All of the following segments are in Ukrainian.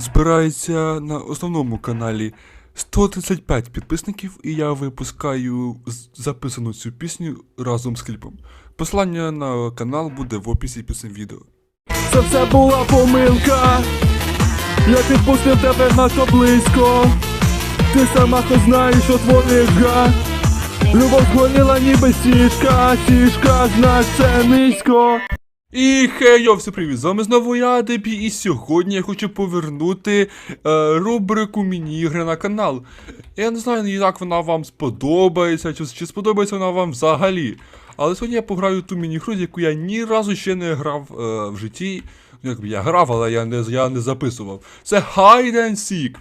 збирається на основному каналі 135 підписників, і я випускаю записану цю пісню разом з кліпом. Посилання на канал буде в описі під цим відео. Це все була помилка. Я підпустив тебе надто близько. Ти сама хоч знаєш, що твориш га. Любов згоріла ніби сішка, сішка, знак це низько. І хей, йо, все привіт! З вами знову я, Дебі, і сьогодні я хочу повернути е, рубрику міні-ігри на канал. Я не знаю, як вона вам сподобається, чи, чи сподобається вона вам взагалі. Але сьогодні я пограю ту міні-гру, яку я ні разу ще не грав е, в житті. Якби я грав, але я не, я не записував. Це Hide and Seek.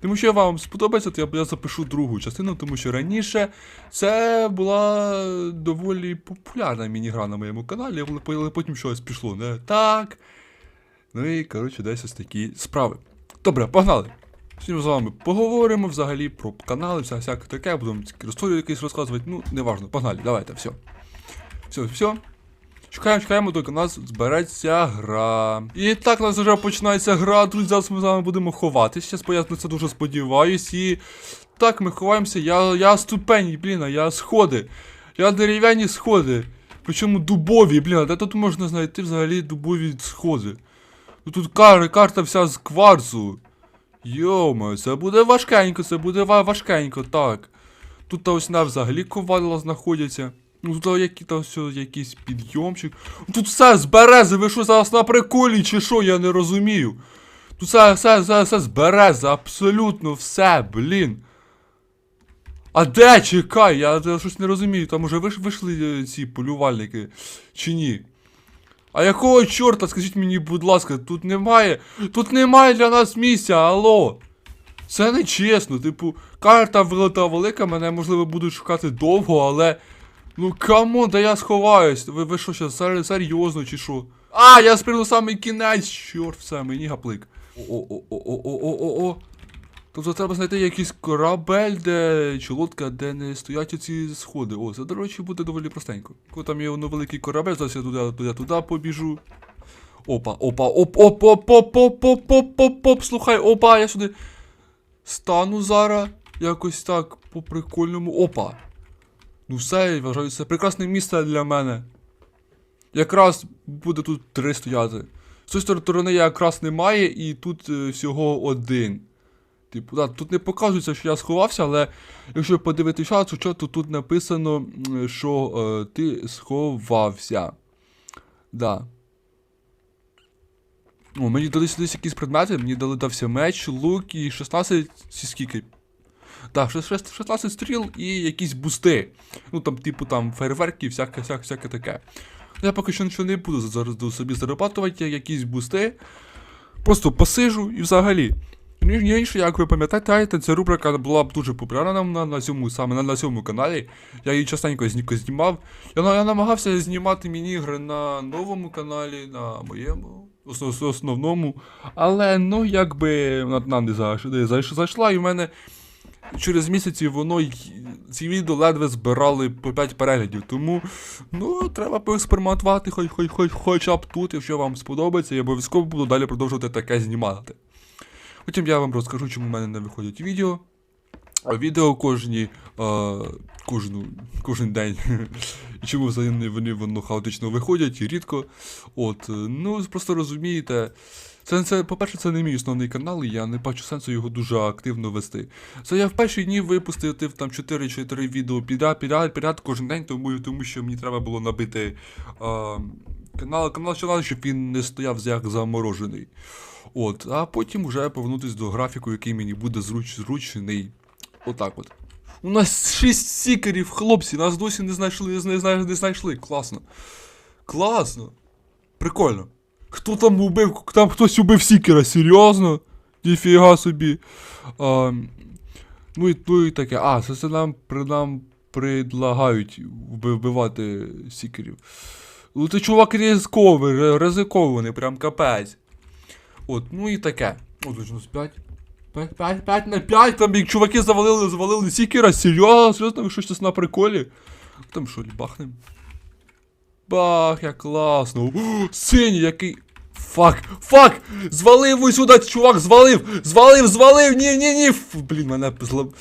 Тому що вам сподобається, то я, запишу другу частину, тому що раніше це була доволі популярна міні-гра на моєму каналі, але потім щось пішло не так. Ну і, коротше, десь ось такі справи. Добре, погнали. Сьогодні з вами поговоримо взагалі про канали, вся всяке таке, будемо історію якісь розказувати. Ну, неважно, погнали, давайте, все. Все, все. Чекаємо, чекаємо, доки у нас збереться гра. І так, у нас вже починається гра, друзі, зараз ми з вами будемо ховатися. Зараз на це дуже сподіваюсь. І так, ми ховаємося. Я, я ступені, блін, я сходи. Я дерев'яні сходи. Причому дубові, блін, де тут можна знайти взагалі дубові сходи? Ну тут кар, карта вся з кварцу. Йома, це буде важкенько, це буде важкенько, так. Тут та ось на взагалі ковадла знаходяться. Ну тут та які там все, якийсь підйомчик. Ну, Тут все з ви що зараз на приколі чи що, я не розумію. Тут все, все, все, все з абсолютно все, блін. А де чекай? Я, я щось не розумію. Там уже виш, вийшли е, ці полювальники чи ні? А якого чорта, скажіть мені, будь ласка, тут немає. Тут немає для нас місця, алло. Це не чесно, типу, карта велика велика, мене можливо будуть шукати довго, але. Ну камон, да я сховаюсь. Ви, ви що сер- серйозно чи що? А, я спрямую самий кінець, чорт, все, мені гаплик. О-о-о-о-о-о-о-о. Тобто треба знайти якийсь корабель, де чи де не стоять оці сходи. О, це, до речі, буде доволі простенько. Коли там є воно великий корабель, зараз я туди, туди, туди побіжу. Опа, опа, оп, оп, оп, оп, оп, оп, оп, оп, оп, слухай, опа, я сюди стану зараз. Якось так, по прикольному. Опа. Ну все, я вважаю, це прекрасне місце для мене. Якраз буде тут три стояти. З цієї сторони якраз немає, і тут е, всього один. Типу, да, тут не показується, що я сховався, але якщо подивитися, що, то тут написано, що е, ти сховався. Да. О, мені дали сюди якісь предмети, мені дали дався меч, лук і 16 ці скільки. Так, 16 стріл і якісь бусти. Ну там, типу, там фейерверки, всяке, всяке, всяке таке. Я поки що нічого не буду зараз собі зарабатувати, якісь бусти. Просто посижу і взагалі. Раніше, як ви пам'ятаєте, ця рубрика була б дуже популярна на, на цьому саме на, на цьому каналі. Я її частенько зні- знімав. Я, я намагався знімати міні-ігри на новому каналі, на моєму ос- ос- основному. Але ну якби вона не зайш- зайш- зайшла, і в мене через місяці воно ці відео ледве збирали по 5 переглядів. Тому ну треба поекспериментувати, хоч, хоч, хоч, хоча б тут, якщо вам сподобається, я обов'язково буду далі продовжувати таке знімати. Потім я вам розкажу, чому в мене не виходять відео. Відео кожні, е, кожну, кожен день. І чому взагалі вони воно хаотично виходять і рідко. От, ну просто розумієте. Це, це, по-перше, це не мій основний канал, і я не бачу сенсу його дуже активно вести. Це я в перші дні випустив там 4-4 відео підряд, підряд, підряд кожен день, тому, тому що мені треба було набити а, канал, канал, канал, щоб він не стояв як заморожений. От, а потім вже повернутися до графіку, який мені буде зруч, зручний. Отак от. У нас 6 сікерів, хлопці, нас досі не знайшли, не, знайшли, не знайшли. Класно. Класно. Прикольно. Хто там убив? Там хтось убив сікера, серйозно? Ніфіга собі. А, ну, і, ну і таке. А, це, це нам, при, нам предлагають вби- вбивати сікерів. Ну ти чувак ризиковий, ризикований, прям капець. От, ну і таке. О, точно 5. 5, 5, 5 на 5, там як чуваки завалили, завалили сікера, серйозно, серйозно, ви щось на приколі? Там що, бахнем? Бах, як класно. Синій, який Фак, фак! Звалив ось сюди, чувак, звалив! Звалив, звалив! Ні, ні, ні! Фу, блін, мене зло.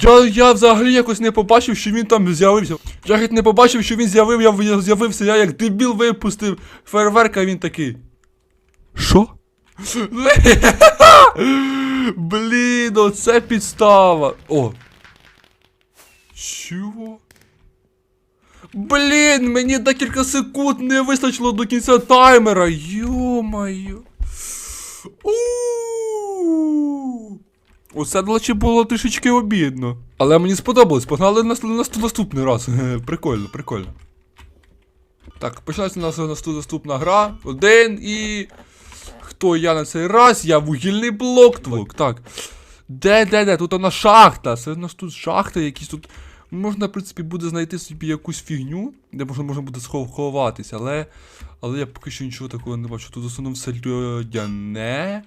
Я, я взагалі якось не побачив, що він там з'явився. Я геть не побачив, що він з'явив, я, з'явився, я як дебіл випустив фейерверк, а він такий. Що? Блін, оце підстава. О. Чого? Блін, мені декілька секунд не вистачило до кінця таймера. Йо-моє. У. Оце, до речі, було трішечки обідно. Але мені сподобалось, погнали на, на, наступний раз. Прикольно, прикольно. Так, починається у нас наступ- наступна гра. Один і. Хто я на цей раз? Я вугільний блок. Твок, так. Де, де, де? Тут вона шахта. Це у нас тут шахта, якісь тут. Можна, в принципі, буде знайти собі якусь фігню, де можна, можна буде схов- ховатися, але. Але я поки що нічого такого не бачу. Тут основному все людяне.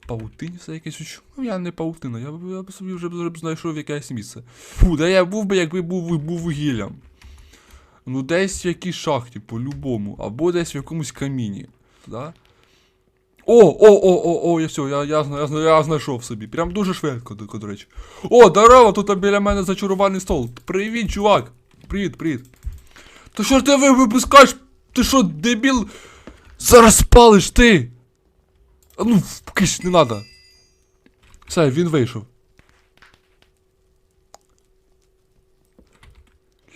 В павутині все якесь. Чому я не павутина? Я, б- я собі вже б знайшов якесь місце. Фу, де я був би, якби був, був вугіллям. Ну, десь в якійсь шахті, по-любому. Або десь в якомусь каміні. Да? О, о, о, о, о, я все, я, я, я, я знайшов собі. Прям дуже швидко, до, до речі. О, здорово, тут біля мене зачарувальний стол. Привіт, чувак. Привіт, привіт. Та що ж ти випускаєш? Ти що, дебіл? Зараз спалиш ти. А ну, киш, не надо. Все, він вийшов.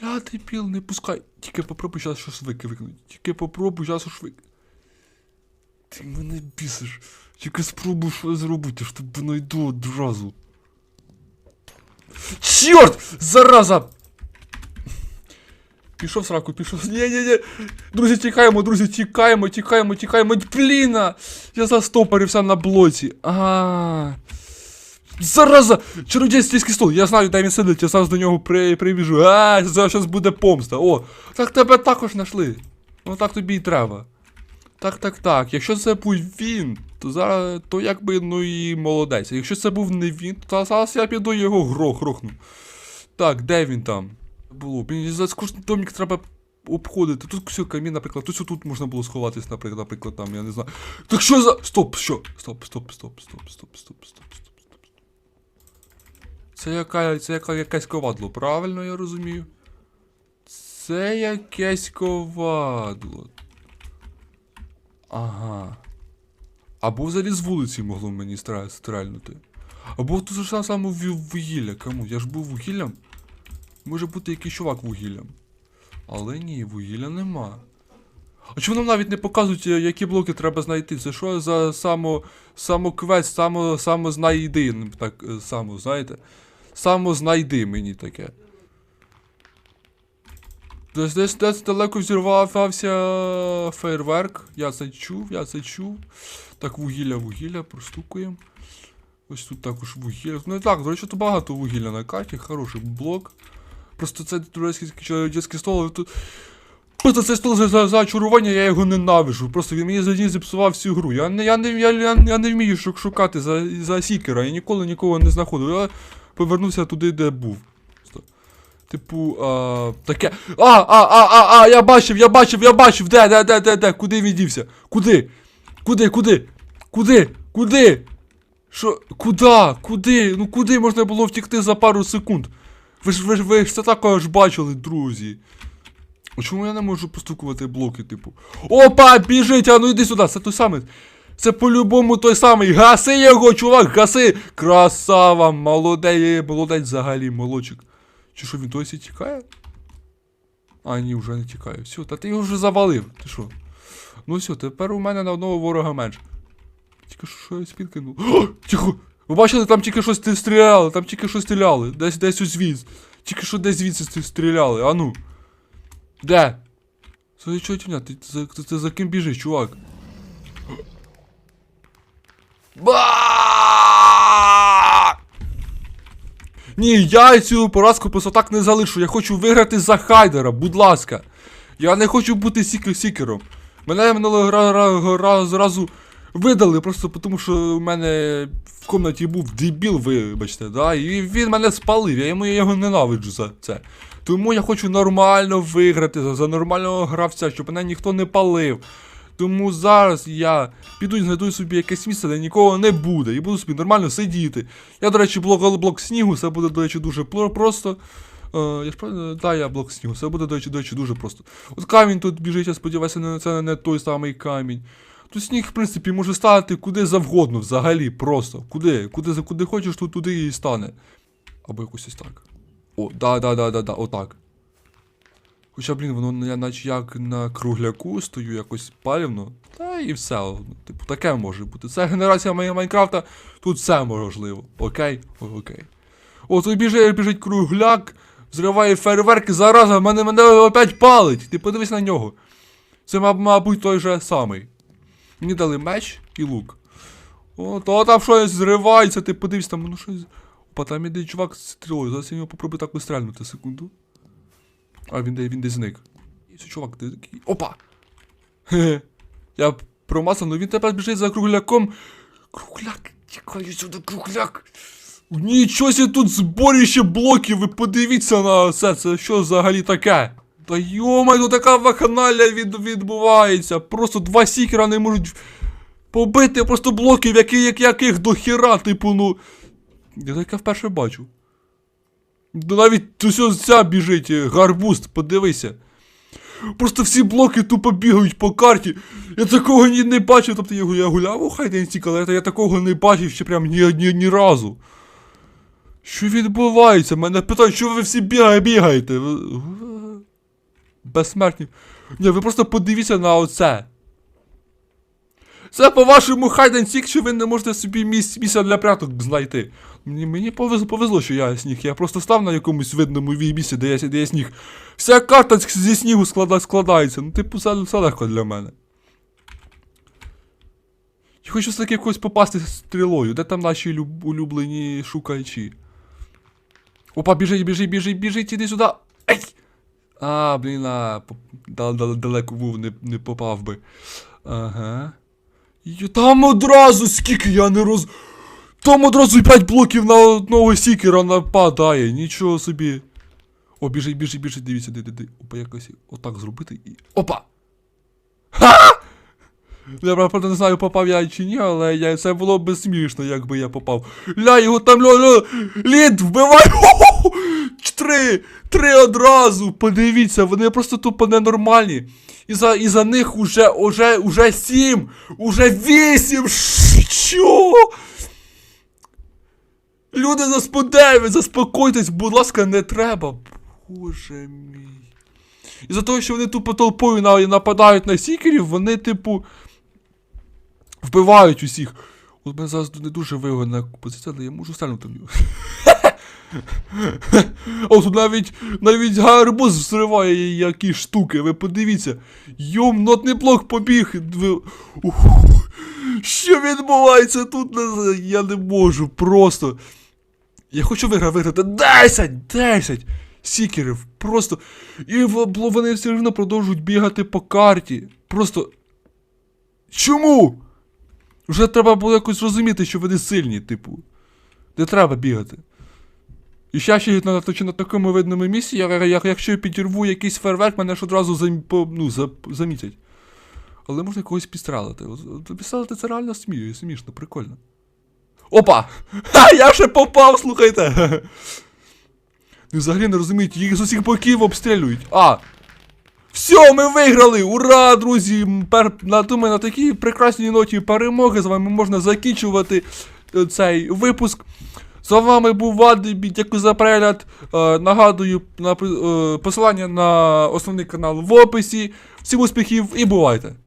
Я дебіл, не пускай. Тільки попробуй зараз щось вики викинути. Тільки попробуй зараз щось вик. Ти мене бісиш. Тільки спробуй щось зробити, ж тебе знайду одразу. Чорт! Зараза! Пішов сраку, пішов. Ні, ні, ні. Друзі, тікаємо, друзі, тікаємо, тікаємо, тікаємо. Бліна! Я застопорився на блоці. Ага. Зараза! Чародійський стол. Я знаю, де він сидить, я зараз до нього при, прибіжу. А, зараз буде помста. О, так тебе також знайшли. Ну так тобі і треба. Так, так, так. Якщо це був він, то зараз то якби ну і молодець. А Якщо це був не він, то зараз я піду його грох грохну. Так, де він там? Було. Мені за кожен домік треба обходити. Тут все камінь, наприклад, тут тут можна було сховатись, наприклад, наприклад, там, я не знаю. Так що за. Стоп, що? Стоп, стоп, стоп, стоп, стоп, стоп, стоп, стоп. Це яка, це яка, якесь ковадло, правильно я розумію? Це якесь ковадло. Ага. Або взагалі з вулиці могло мені стрельнути. Або тут ж саме вугілля. Кому? Я ж був вугіллям. Може бути якийсь чувак вугіллям. Але ні, вугілля нема. А чому нам навіть не показують, е, які блоки треба знайти? Це що за само, самоквест, само, само знайди, так, е, само, знаєте? Само знайди мені таке. Десь десь десь далеко взірвався фейерверк. Я це чув, я це чув. Так, вугілля, вугілля, простукуємо. Ось тут також вугілля. Ну і так, до речі, тут багато вугілля на карті, хороший блок. Просто це турецький дитячий стол, тут. Просто цей стол за, за, за очарування, я його ненавижу. Просто він мені за день зіпсував всю гру. Я не, я не, я, я, я не вмію шукати за, за сікера, я ніколи нікого не знаходив. Я повернувся туди, де був. Типу, а, таке. А, а, а, а, а, я бачив, я бачив, я бачив, де, де, де, де, де, куди він дівся? Куди? Куди, куди? Куди? Куди? Що? Куда? Куди? Ну куди можна було втікти за пару секунд? Ви ж ви ж ви ж це також бачили, друзі. Чому я не можу постукувати блоки, типу? Опа, біжить, а ну йди сюди, це той самий. Це по-любому той самий. Гаси його, чувак, гаси! Красава, молодець, молодець взагалі, молодчик. Чи що він досі тікає? А, ні, вже не тікає. Все, та ти його вже завалив. Ти що? Ну все, тепер у мене на одного ворога менше. Тільки що щось підкинув. О, тихо! Ви бачили, там тільки щось стріляли, там тільки що стріляли. Десь десь у звіз. Тільки що десь звідси стріляли, а ну. Де? Це що тюня? Ти, ти, ти, ти за ким біжиш, чувак? Ба! Ні, я цю поразку просто так не залишу. Я хочу виграти за Хайдера, будь ласка. Я не хочу бути сікер сікером. Мене минулого ра- ра- раз, разу видали, просто тому що у мене в комнаті був дебіл, вибачте, да? І він мене спалив, я йому я його ненавиджу за це. Тому я хочу нормально виграти за нормального гравця, щоб мене ніхто не палив. Тому зараз я піду і знайду собі якесь місце, де нікого не буде, і буду собі нормально сидіти. Я, до речі, блок, блок снігу, це буде, до речі, дуже просто. Е, я ж правильно, да, я блок снігу, це буде, до речі, до речі, дуже просто. От камінь тут біжить, я сподіваюся, це не той самий камінь. Тут сніг, в принципі, може стати куди завгодно, взагалі, просто. Куди? Куди, куди хочеш, тут туди і стане. Або якось ось так. О, да, да, да, да, да, отак. Хоча, блін, воно я наче як на кругляку стою якось палівно. Та і все. ну, Типу, таке може бути. Це генерація Май- Майнкрафта, тут все можливо. Окей? Окей. О, тут біжить, біжить кругляк, взриває фейерверки, зараза, мене, мене опять палить. Ти подивись на нього. Це, маб- мабуть, той же самий. Мені дали меч і лук. О, то там щось зривається, ти подивись там, ну щось. Опа, там іде чувак з стрілою, зараз я його попробую так вистрельнути, секунду. А він де він десь зник. Чувак, де такий. Опа! Хе. Я промасав, ну він тепер біжить за кругляком. Кругляк, тікаю сюди, кругляк. Нічого сі тут зборіще блоків, ви подивіться на це, це що взагалі таке? Та йомай, ну така вакханалія від, відбувається. Просто два сікера не можуть побити просто блоків, які, як, яких до хіра, типу, ну. Я таке вперше бачу. Навіть ось ця біжить, е, гарбуст, подивися. Просто всі блоки тупо бігають по карті. Я такого ні не бачив. Тобто я, гуляв у Хайденсік, але я такого не бачив ще прям ні, ні, ні разу. Що відбувається? Мене питають, що ви всі бігає, бігаєте? Безсмертні. Ні, ви просто подивіться на оце. Це по-вашому хайден сік, що ви не можете собі місця для пряток знайти. Мені, мені повезло, повезло, що я сніг. Я просто став на якомусь видному місці, де я, де я сніг. Вся карта зі снігу склада, складається. Ну, типу, це, це легко для мене. Я хочу все-таки якось попасти стрілою. Де там наші люб- улюблені шукачі? Опа, біжить, біжить, біжить, біжить, іди сюди. Ей! А, блін, а, далеко був, не, не попав би. Ага. Й- Там одразу скільки я не роз. Там одразу 5 блоків на одного сікера нападає, нічого собі. О, біжить, біжить, біжить, дивіться, де, де. Опа, якось отак зробити і. Опа! Ха! Я правда не знаю, попав я чи ні, але я, це було б смішно, якби я попав. Ля, його там льо, льо, лід, вбивай! Три! Три одразу! Подивіться, вони просто тупо ненормальні. І за, і за них уже, уже, уже сім! Уже вісім! Що? Люди заспокойтесь, заспокойтесь, будь ласка, не треба. Боже мій. І за того, що вони тупо толпою нападають на сікерів, вони, типу, вбивають усіх. От мене зараз не дуже вигодна позиція, але я можу стрельнути в нього. О, тут навіть навіть гарбуз взриває які штуки, ви подивіться. Йом, нотний блок побіг. Що відбувається тут? Я не можу просто. Я хочу вигра- виграти 10! 10! Сікерів, просто. І вони все одно продовжують бігати по карті. Просто. Чому? Вже треба було якось розуміти, що вони сильні, типу. Не треба бігати. І ще ще на, на, такому видному місці, я, я, якщо я підірву якийсь фейерверк, мене ж одразу зам, по, ну, за, замітять. Але можна когось підстрелити. Підстрелити це реально смію, смішно, прикольно. Опа! Ха, я ще попав, слухайте! Ну, взагалі не розуміють, їх з усіх боків обстрілюють. А! Все, ми виграли! Ура, друзі! Пер, на, думаю, на такій прекрасній ноті перемоги з вами можна закінчувати е, цей випуск. З вами був Вадибі, дякую за перегляд. Е, нагадую на, е, посилання на основний канал в описі. Всім успіхів і бувайте!